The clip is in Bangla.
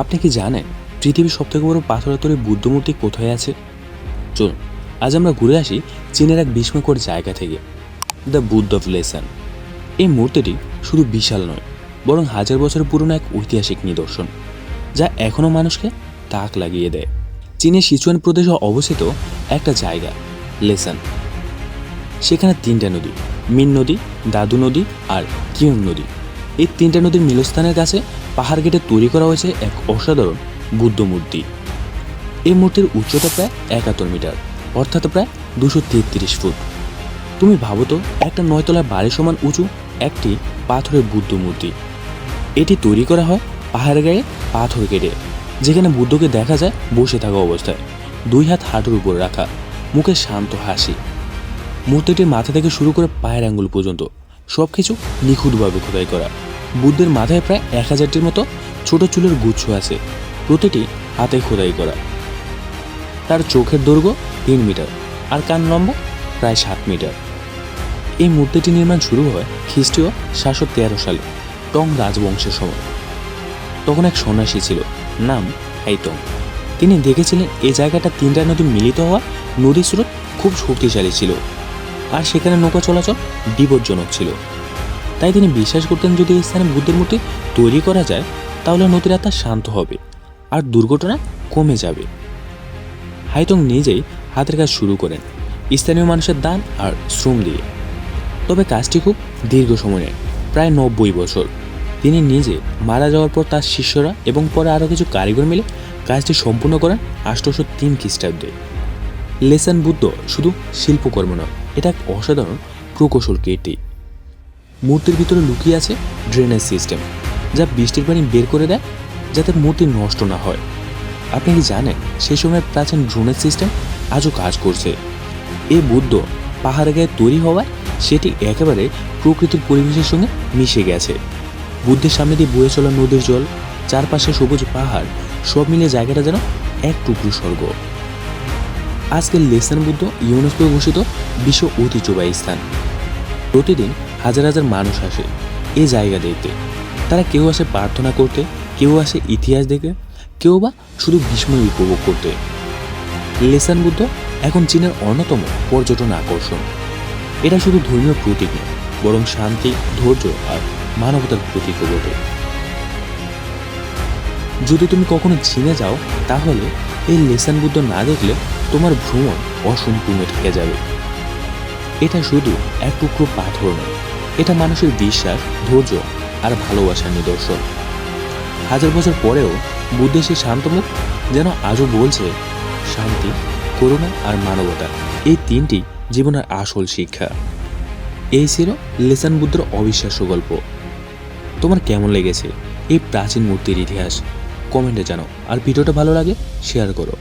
আপনি কি জানেন পৃথিবীর সবথেকে বড় পাথরের তৈরি বুদ্ধ মূর্তি কোথায় আছে? চলুন, আজ আমরা ঘুরে আসি চীনের এক বিস্ময়কর জায়গা থেকে, দ্য বুদ্ধ অফ লেসন। এই মূর্তিটি শুধু বিশাল নয়, বরং হাজার বছর পুরনো এক ঐতিহাসিক নিদর্শন, যা এখনও মানুষকে তাক লাগিয়ে দেয়। চীনের সিচুয়ান প্রদেশে অবস্থিত একটা জায়গা, লেসন। সেখানে তিনটা নদী, মিন নদী, দাদু নদী আর কিয়ং নদী। এই তিনটা নদীর মিলস্থানের কাছে পাহাড় গেটে তৈরি করা হয়েছে এক অসাধারণ বুদ্ধ মূর্তি। এই মূর্তির উচ্চতা প্রায় একাত্তর মিটার, অর্থাৎ প্রায় দুশো তেত্রিশ ফুট। তুমি ভাবো তো, একটা নয়তলা বাড়ি সমান উঁচু একটি পাথরের বুদ্ধ মূর্তি। এটি তৈরি করা হয় পাহাড়ের গায়ে পাথর কেটে, যেখানে বুদ্ধকে দেখা যায় বসে থাকা অবস্থায়, দুই হাত হাঁটুর উপর রাখা, মুখে শান্ত হাসি। মূর্তিটির মাথা থেকে শুরু করে পায়ের আঙ্গুল পর্যন্ত সব কিছু নিখুঁতভাবে খোদাই করা। বুদ্ধের মাথায় প্রায় এক হাজারটির মতো ছোট চুলের গুচ্ছ আছে। প্রতিটি হাতে খোদাই করা। তার চোখের দৈর্ঘ্য তিন মিটার আর কান লম্বা প্রায় সাত মিটার। এই মূর্তিটি নির্মাণ শুরু হয় খ্রিস্টীয় সাতশো তেরো সালে টং রাজবংশের সময়। তখন এক সন্ন্যাসী ছিল, নাম হাইতং তিনি দেখেছিলেন এই জায়গাটা তিনটা নদী মিলিত হওয়া নদীর স্রোত খুব শক্তিশালী ছিল। আর সেখানে নৌকা চলাচল বিপজ্জনক ছিল। তাই তিনি বিশ্বাস করতেন যদি এই স্থানে বুদ্ধের মূর্তি তৈরি করা যায়, তাহলে নদীর আত্মা শান্ত হবে আর দুর্ঘটনা কমে যাবে। হাইতং নিজেই হাতের কাজ শুরু করেন স্থানীয় মানুষের দান আর শ্রম দিয়ে। তবে কাজটি খুব দীর্ঘ সময় নেয় প্রায় নব্বই বছর। তিনি নিজে মারা যাওয়ার পর তার শিষ্যরা এবং পরে আরও কিছু কারিগর মিলে কাজটি সম্পূর্ণ করেন আষ্টশো তিন খ্রিস্টাব্দে। লেসান বুদ্ধ শুধু শিল্পকর্ম নয়, এটা এক অসাধারণ প্রকৌশল কীর্তি। মূর্তির ভিতরে লুকিয়ে আছে ড্রেনেজ সিস্টেম যা বৃষ্টির পানি বের করে দেয়, যাতে মূর্তি নষ্ট না হয়। আপনি কি জানেন সেই সময় প্রাচীন ড্রেনেজ সিস্টেম আজও কাজ করছে? এ বুদ্ধ পাহাড়ে গায়ে তৈরি হওয়ায় সেটি একেবারে প্রকৃতির পরিবেশের সঙ্গে মিশে গেছে। বুদ্ধের সামনে দিয়ে বয়ে চলা নদীর জল, চারপাশে সবুজ পাহাড়, সব মিলিয়ে জায়গাটা যেন এক টুকরো স্বর্গ। আজকের লেসান বুদ্ধ ইউনেস্কো ঘোষিত বিশ্ব ঐতিহ্যবাহী স্থান। প্রতিদিন হাজার হাজার মানুষ আসে এই জায়গা দেখতে। তারা কেউ আসে প্রার্থনা করতে, কেউ আসে ইতিহাস দেখে কেউ বা শুধু বিস্ময় উপভোগ করতে। লেসান বুদ্ধ এখন চীনের অন্যতম পর্যটন আকর্ষণ। এটা শুধু ধর্মীয় প্রতীক নয়, বরং শান্তি, ধৈর্য আর মানবতার প্রতীকও বটে। যদি তুমি কখনো চীনে যাও, তাহলে এই লেসান বুদ্ধ না দেখলে তোমার ভ্রমণ অসম্পূর্ণ থেকে যাবে। এটা শুধু এক টুকরো পাথর নয় এটা মানুষের বিশ্বাস, ধৈর্য আর ভালোবাসার নিদর্শন। হাজার বছর পরেও বুদ্ধের সেই শান্তমুখ যেন আজও বলছে, শান্তি, করুণা আর মানবতা, এই তিনটি জীবনের আসল শিক্ষা। এই ছিল লেসান বুদ্ধের অবিশ্বাস্য গল্প। তোমার কেমন লেগেছে এই প্রাচীন মূর্তির ইতিহাস? কমেন্টে জানাও। আর ভিডিওটা ভালো লাগে, শেয়ার করো।